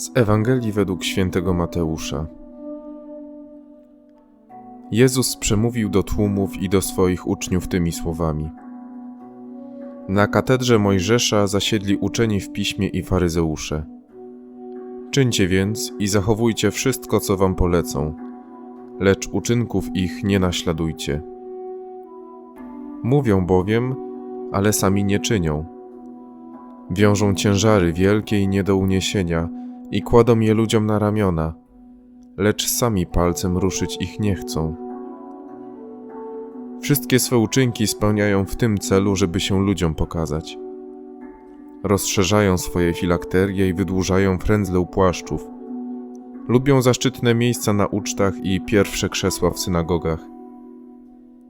Z Ewangelii według świętego Mateusza. Jezus przemówił do tłumów i do swoich uczniów tymi słowami. Na katedrze Mojżesza zasiedli uczeni w piśmie i faryzeusze. Czyńcie więc i zachowujcie wszystko, co wam polecą, lecz uczynków ich nie naśladujcie. Mówią bowiem, ale sami nie czynią. Wiążą ciężary wielkie i nie do uniesienia i kładą je ludziom na ramiona, lecz sami palcem ruszyć ich nie chcą. Wszystkie swe uczynki spełniają w tym celu, żeby się ludziom pokazać. Rozszerzają swoje filakterie i wydłużają frędzle płaszczów. Lubią zaszczytne miejsca na ucztach i pierwsze krzesła w synagogach.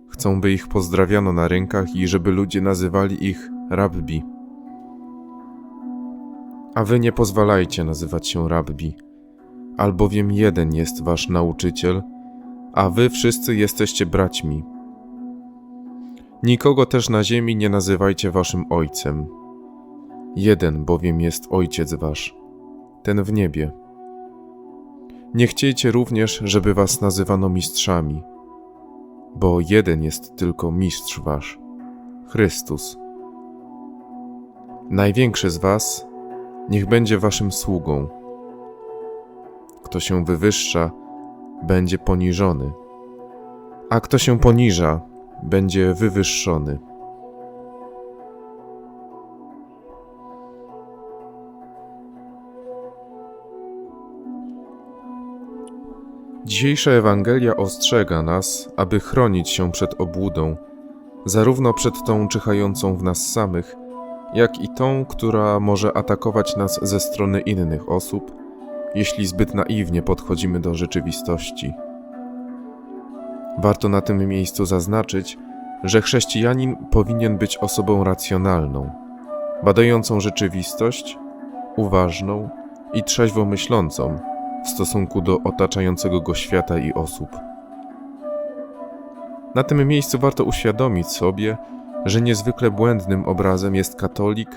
Chcą, by ich pozdrawiano na rynkach i żeby ludzie nazywali ich rabbi. A wy nie pozwalajcie nazywać się rabbi, albowiem jeden jest wasz nauczyciel, a wy wszyscy jesteście braćmi. Nikogo też na ziemi nie nazywajcie waszym ojcem. Jeden bowiem jest ojciec wasz, ten w niebie. Nie chciejcie również, żeby was nazywano mistrzami, bo jeden jest tylko mistrz wasz, Chrystus. Największy z was niech będzie waszym sługą. Kto się wywyższa, będzie poniżony, a kto się poniża, będzie wywyższony. Dzisiejsza Ewangelia ostrzega nas, aby chronić się przed obłudą, zarówno przed tą czyhającą w nas samych, jak i tą, która może atakować nas ze strony innych osób, jeśli zbyt naiwnie podchodzimy do rzeczywistości. Warto na tym miejscu zaznaczyć, że chrześcijanin powinien być osobą racjonalną, badającą rzeczywistość, uważną i trzeźwo myślącą w stosunku do otaczającego go świata i osób. Na tym miejscu warto uświadomić sobie, że niezwykle błędnym obrazem jest katolik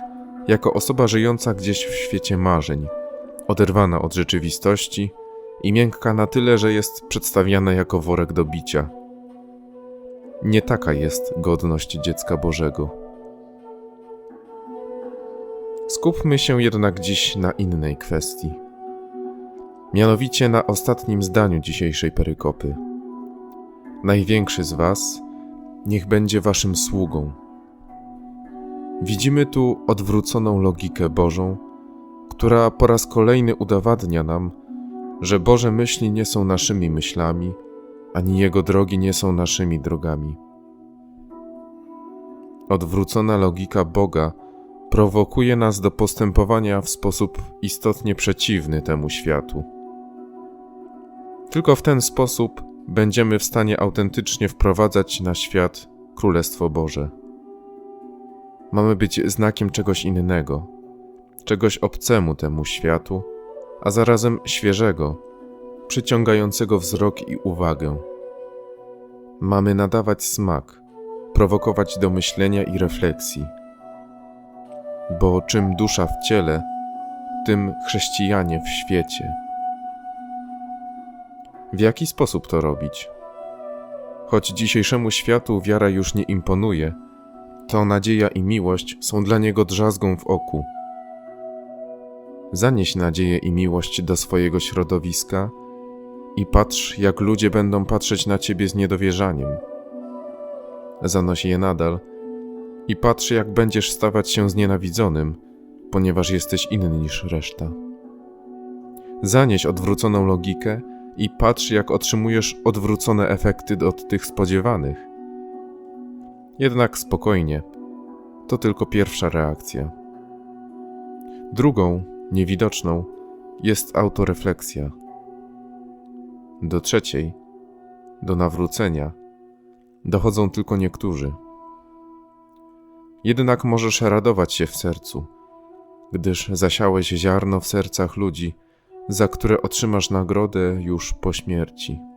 jako osoba żyjąca gdzieś w świecie marzeń, oderwana od rzeczywistości i miękka na tyle, że jest przedstawiana jako worek do bicia. Nie taka jest godność dziecka Bożego. Skupmy się jednak dziś na innej kwestii. Mianowicie na ostatnim zdaniu dzisiejszej perykopy. Największy z Was niech będzie Waszym sługą. Widzimy tu odwróconą logikę Bożą, która po raz kolejny udowadnia nam, że Boże myśli nie są naszymi myślami, ani Jego drogi nie są naszymi drogami. Odwrócona logika Boga prowokuje nas do postępowania w sposób istotnie przeciwny temu światu. Tylko w ten sposób będziemy w stanie autentycznie wprowadzać na świat Królestwo Boże. Mamy być znakiem czegoś innego, czegoś obcemu temu światu, a zarazem świeżego, przyciągającego wzrok i uwagę. Mamy nadawać smak, prowokować do myślenia i refleksji. Bo czym dusza w ciele, tym chrześcijanie w świecie. W jaki sposób to robić? Choć dzisiejszemu światu wiara już nie imponuje, to nadzieja i miłość są dla niego drzazgą w oku. Zanieś nadzieję i miłość do swojego środowiska i patrz, jak ludzie będą patrzeć na ciebie z niedowierzaniem. Zanoś je nadal i patrz, jak będziesz stawać się znienawidzonym, ponieważ jesteś inny niż reszta. Zanieś odwróconą logikę i patrz, jak otrzymujesz odwrócone efekty od tych spodziewanych. Jednak spokojnie, to tylko pierwsza reakcja. Drugą, niewidoczną, jest autorefleksja. Do trzeciej, do nawrócenia, dochodzą tylko niektórzy. Jednak możesz radować się w sercu, gdyż zasiałeś ziarno w sercach ludzi, za które otrzymasz nagrodę już po śmierci.